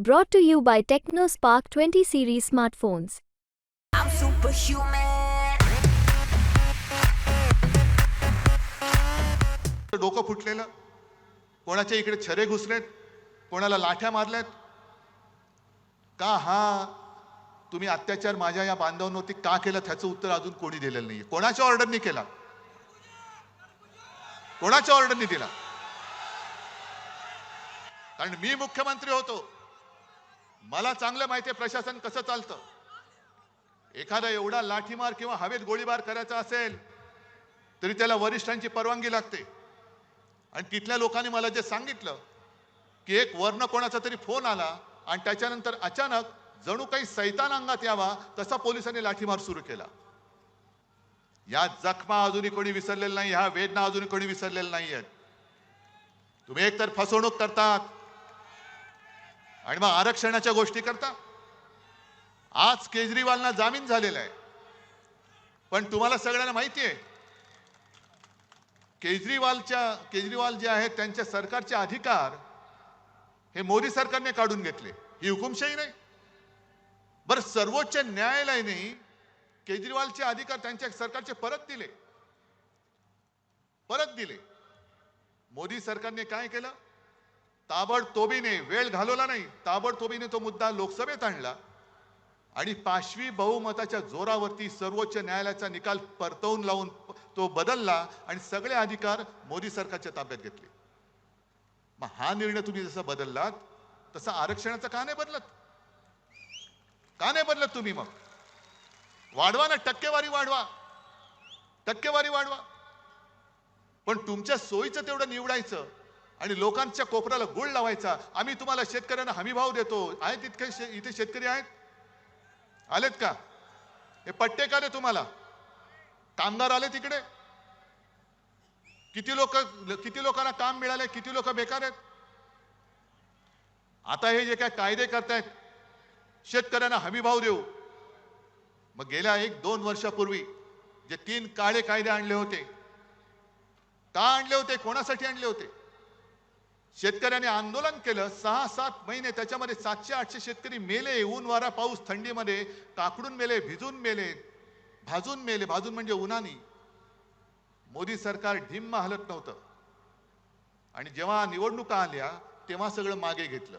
Brought to you by TechnoSpark 20 series smartphones. I'm superhuman. डोकं फुटलेलं. कोणाच्या इकडे छरे घुसलेत? कोणाला लाठ्या मारल्यात? का हा? तुम्ही अत्याचार माझ्या या बांधवांवरती का केला? त्याचं उत्तर अजून कोणी दिलेलं नाहीये. कोणाच्या ऑर्डरनी केला? कोणाच्या ऑर्डरनी दिला? कारण मी मुख्यमंत्री होतो. मला चांगलं माहिती आहे प्रशासन कसं चालतं. एखादा एवढा लाठीमार किंवा हवेत गोळीबार करायचा असेल तरी त्याला वरिष्ठांची परवानगी लागते. आणि तिथल्या लोकांनी मला जे सांगितलं की एक वर्ण कोणाचा तरी फोन आला आणि त्याच्यानंतर अचानक जणू काही सैतान अंगात यावा तसा पोलिसांनी लाठीमार सुरू केला. या जखमा अजूनही कोणी विसरलेल्या नाही ह्या वेदना अजूनही कोणी विसरलेल्या नाही आहेत तुम्ही एकतर फसवणूक करतात आणि मग आरक्षणाच्या गोष्टी करता. आज केजरीवालना जामीन झालेला आहे. पण तुम्हाला सगळ्यांना माहिती आहे केजरीवालच्या केजरीवाल जे आहेत त्यांच्या सरकारचे अधिकार हे मोदी सरकारने काढून घेतले. ही हुकुमशाही नाही. बरं सर्वोच्च न्यायालयाने केजरीवालचे अधिकार त्यांच्या सरकारचे परत दिले. परत दिले. मोदी सरकारने काय केलं? ताबडतोबीने वेळ घालवला नाही. ताबडतोबीने तो मुद्दा लोकसभेत आणला. आणि पाशवी बहुमताच्या जोरावरती सर्वोच्च न्यायालयाचा निकाल परतवून लावून तो बदलला आणि सगळे अधिकार मोदी सरकारच्या ताब्यात घेतले. मग हा निर्णय तुम्ही जसा बदललात तसा आरक्षणाचा का नाही बदलत? का नाही बदलत तुम्ही मग? वाढवा ना टक्केवारी वाढवा. टक्केवारी वाढवा. पण तुमच्या सोयीचं तेवढं निवडायचं. आणि लोकांच्या कोपऱ्याला गुळ लावायचा. आम्ही तुम्हाला शेतकऱ्यांना हमीभाव देतो. आहेत इतके शे- इथे शेतकरी आहेत? आलेत का? हे पट्टे का रे तुम्हाला? कामगार आले तिकडे? किती लोक किती लोकांना काम मिळाले? किती लोक बेकार आहेत? आता हे जे काय कायदे करतायत शेतकऱ्यांना हमीभाव देऊ. मग गेल्या एक दोन वर्षापूर्वी जे तीन काळे कायदे आणले होते का आणले होते? कोणासाठी आणले होते? शेतकऱ्याने आंदोलन केलं सहा सात महिने त्याच्यामध्ये सातशे आठशे शेतकरी मेले ऊन वारा पाऊस थंडीमध्ये काकडून मेले भिजून मेले भाजून मेले भाजून म्हणजे उन्हानी. मोदी सरकार ढिम्म हलत नव्हतं. आणि जेव्हा निवडणुका आल्या तेव्हा सगळं मागे घेतलं.